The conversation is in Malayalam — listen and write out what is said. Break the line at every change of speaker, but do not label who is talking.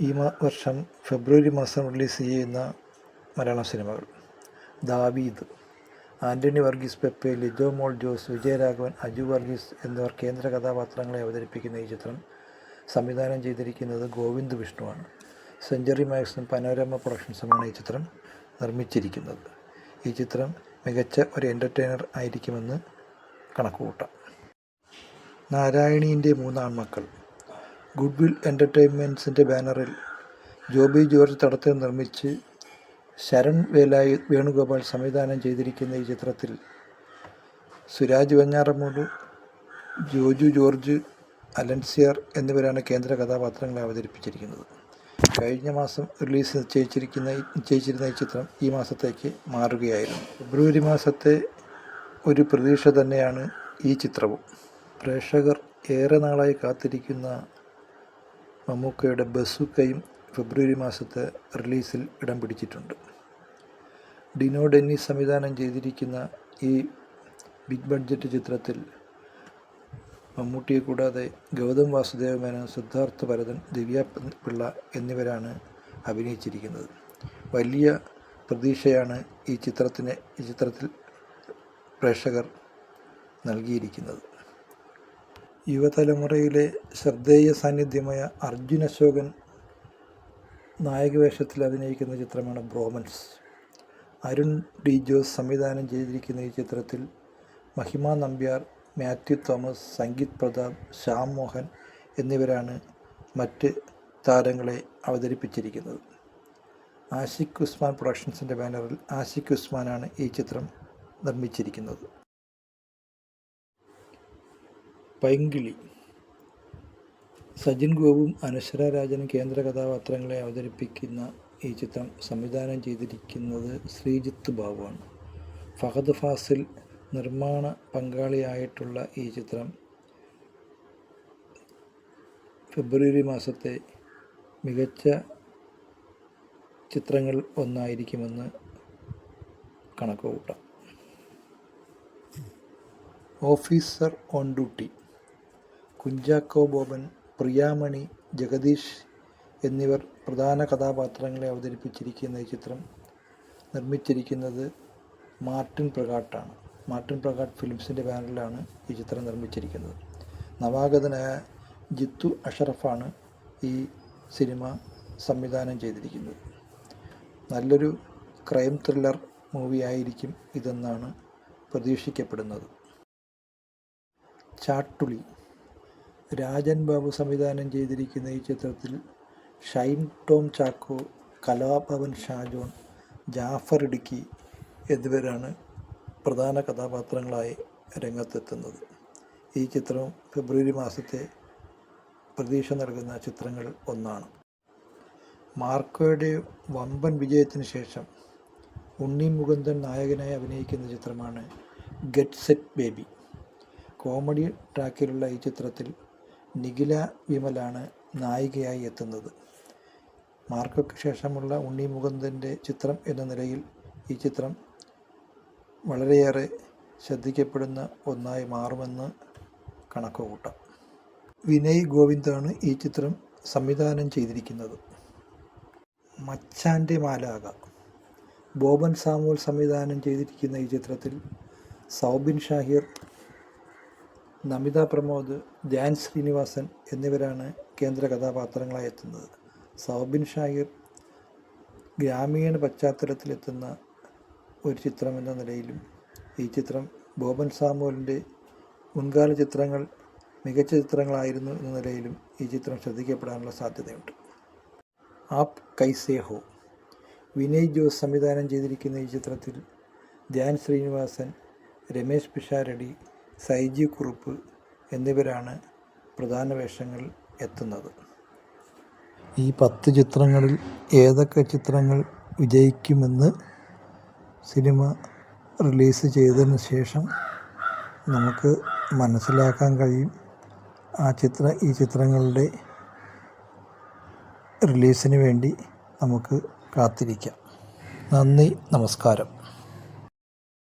ഈ വർഷം ഫെബ്രുവരി മാസം റിലീസ് ചെയ്യുന്ന മലയാളം സിനിമകൾ. ദാവീദ് ആന്റണി വർഗീസ് പെപ്പെ ലിജോ മോൾ ജോസ് വിജയരാഘവൻ അജു വർഗീസ് എന്നിവർ കേന്ദ്ര കഥാപാത്രങ്ങളെ അവതരിപ്പിക്കുന്ന ഈ ചിത്രം സംവിധാനം ചെയ്തിരിക്കുന്നത് ഗോവിന്ദ് വിഷ്ണുവാണ്. സെഞ്ചുറി മാക്സും പനോരമ പ്രൊഡക്ഷൻസുമാണ് ഈ ചിത്രം നിർമ്മിച്ചിരിക്കുന്നത്. ഈ ചിത്രം മികച്ച ഒരു എന്റർടൈനർ ആയിരിക്കുമെന്ന് കണക്കുകൂട്ടാം. നാരായണീന്റെ മൂന്നാൺമക്കൾ ഗുഡ്വിൽ എന്റർടൈൻമെന്റ്സിന്റെ ബാനറിൽ ജോബി ജോർജ് തടത്തിൽ നിർമ്മിച്ച് ശരൺ വേലായി വേണുഗോപാൽ സംവിധാനം ചെയ്തിരിക്കുന്ന ഈ ചിത്രത്തിൽ സുരാജ് വെഞ്ഞാറമൂട് ജോജു ജോർജ് അലൻസിയർ എന്നിവരാണ് കേന്ദ്ര കഥാപാത്രങ്ങളെ അവതരിപ്പിച്ചിരിക്കുന്നത്. കഴിഞ്ഞ മാസം റിലീസ് നിശ്ചയിച്ചിരിക്കുന്ന നിശ്ചയിച്ചിരുന്ന ഈ ചിത്രം ഈ മാസത്തേക്ക് മാറുകയായിരുന്നു. ഫെബ്രുവരി മാസത്തെ ഒരു പ്രതീക്ഷ തന്നെയാണ് ഈ ചിത്രവും. പ്രേക്ഷകർ ഏറെ നാളായി കാത്തിരിക്കുന്ന മമ്മൂക്കയുടെ ബസുക്കയും ഫെബ്രുവരി മാസത്തെ റിലീസിൽ ഇടം പിടിച്ചിട്ടുണ്ട്. ഡിനോ ഡെന്നി സംവിധാനം ചെയ്തിരിക്കുന്ന ഈ ബിഗ് ബഡ്ജറ്റ് ചിത്രത്തിൽ മമ്മൂട്ടിയെ കൂടാതെ ഗൗതം വാസുദേവ മേനോൻ സിദ്ധാർത്ഥ ഭരതൻ ദിവ്യ പിള്ള എന്നിവരാണ് അഭിനയിച്ചിരിക്കുന്നത്. വലിയ പ്രതീക്ഷയാണ് ഈ ചിത്രത്തിന് ഈ ചിത്രത്തിൽ പ്രേക്ഷകർ നൽകിയിരിക്കുന്നത്. യുവതലമുറയിലെ ശ്രദ്ധേയ സാന്നിധ്യമായ അർജുൻ അശോകൻ നായകവേഷത്തിൽ അഭിനയിക്കുന്ന ചിത്രമാണ് ബ്രോമൻസ്. അരുൺ ഡി ജോസ് സംവിധാനം ചെയ്തിരിക്കുന്ന ഈ ചിത്രത്തിൽ മഹിമ നമ്പ്യാർ മാത്യു തോമസ് സംഗീത് പ്രതാപ് ശ്യാം മോഹൻ എന്നിവരാണ് മറ്റ് താരങ്ങളെ അവതരിപ്പിച്ചിരിക്കുന്നത്. ആഷിഖ് ഉസ്മാൻ പ്രൊഡക്ഷൻസിന്റെ ബാനറിൽ ആഷിഖ് ഉസ്മാനാണ് ഈ ചിത്രം നിർമ്മിച്ചിരിക്കുന്നത്. പൈങ്കിളി. സജിൻ ഗോവും അനശ്വര രാജനും കേന്ദ്ര കഥാപാത്രങ്ങളെ അവതരിപ്പിക്കുന്ന ഈ ചിത്രം സംവിധാനം ചെയ്തിരിക്കുന്നത് ശ്രീജിത്ത് ബാബുവാണ്. ഫഹദ് ഫാസിൽ നിർമ്മാണ പങ്കാളിയായിട്ടുള്ള ഈ ചിത്രം ഫെബ്രുവരി മാസത്തെ മികച്ച ചിത്രങ്ങൾ ഒന്നായിരിക്കുമെന്ന് കണക്ക് കൂട്ടാം officer on duty. Kunchacko Boban Priyamani Jagadeesh എന്നിവർ പ്രധാന കഥാപാത്രങ്ങളെ അവതരിപ്പിച്ചിരിക്കുന്ന ഈ ചിത്രം നിർമ്മിച്ചിരിക്കുന്നത് മാർട്ടിൻ പ്രകാട്ടാണ്. മാർട്ടിൻ പ്രകാട്ട് ഫിലിംസിന്റെ ബാനറിലാണ് ഈ ചിത്രം നിർമ്മിച്ചിരിക്കുന്നത്. നവാഗതനായ ജിത്തു അഷറഫാണ് ഈ സിനിമ സംവിധാനം ചെയ്തിരിക്കുന്നത്. നല്ലൊരു ക്രൈം ത്രില്ലർ മൂവിയായിരിക്കും ഇതെന്നാണ് പ്രതീക്ഷിക്കപ്പെടുന്നത്. ചാട്ടുളി രാജൻ ബാബു സംവിധാനം ചെയ്തിരിക്കുന്ന ഈ ചിത്രത്തിൽ ഷൈൻ ടോം ചാക്കോ കലാഭവൻ ഷാജോൺ ജാഫർ ഇടുക്കി എന്നിവരാണ് പ്രധാന കഥാപാത്രങ്ങളായി രംഗത്തെത്തുന്നത്. ഈ ചിത്രം ഫെബ്രുവരി മാസത്തെ പ്രതീക്ഷ നൽകുന്ന ചിത്രങ്ങൾ ഒന്നാണ്. മാർക്കോയുടെ വമ്പൻ വിജയത്തിന് ശേഷം ഉണ്ണി മുകുന്ദൻ നായകനായി അഭിനയിക്കുന്ന ചിത്രമാണ് ഗെറ്റ് സെറ്റ് ബേബി. കോമഡി ട്രാക്കിലുള്ള ഈ ചിത്രത്തിൽ നിഖില വിമലാണ് നായികയായി എത്തുന്നത്. മാർക്കോയ്ക്ക് ശേഷമുള്ള ഉണ്ണി മുകുന്ദന്റെ ചിത്രം എന്ന നിലയിൽ ഈ ചിത്രം വളരെയേറെ ശ്രദ്ധിക്കപ്പെടുന്ന ഒന്നായി മാറുമെന്ന് കണക്ക് കൂട്ടാം വിനയ് ഗോവിന്ദാണ് ഈ ചിത്രം സംവിധാനം ചെയ്തിരിക്കുന്നത്. മച്ചാന്റെ മാലാക ബോബൻ സാമുവൽ സംവിധാനം ചെയ്തിരിക്കുന്ന ഈ ചിത്രത്തിൽ സൗബിൻ ഷാഹിർ നമിത പ്രമോദ് ധ്യാൻ ശ്രീനിവാസൻ എന്നിവരാണ് കേന്ദ്ര കഥാപാത്രങ്ങളായി എത്തുന്നത്. സൗബിൻ ഷാഹിർ ഗ്രാമീണ പശ്ചാത്തലത്തിലെത്തുന്ന ഒരു ചിത്രം എന്ന നിലയിലും ഈ ചിത്രം ബോബൻ സാമുവലിന്റെ മുൻകാല ചിത്രങ്ങൾ മികച്ച ചിത്രങ്ങളായിരുന്നു എന്ന നിലയിലും ഈ ചിത്രം ശ്രദ്ധിക്കപ്പെടാനുള്ള സാധ്യതയുണ്ട്. ആപ് കൈസേ ഹോ വിനയ് ജോസ് സംവിധാനം ചെയ്തിരിക്കുന്ന ഈ ചിത്രത്തിൽ ധ്യാൻ ശ്രീനിവാസൻ രമേശ് പിഷാരടി സൈജി കുറുപ്പ് എന്നിവരാണ് പ്രധാന വേഷങ്ങൾ എത്തുന്നത്. ഈ പത്ത് ചിത്രങ്ങളിൽ ഏതൊക്കെ ചിത്രങ്ങൾ വിജയിക്കുമെന്ന് സിനിമ റിലീസ് ചെയ്തതിന് ശേഷം നമുക്ക് മനസ്സിലാക്കാൻ കഴിയും. ആ ചിത്ര ഈ ചിത്രങ്ങളുടെ റിലീസിന് വേണ്ടി നമുക്ക് കാത്തിരിക്കാം. നന്ദി നമസ്കാരം.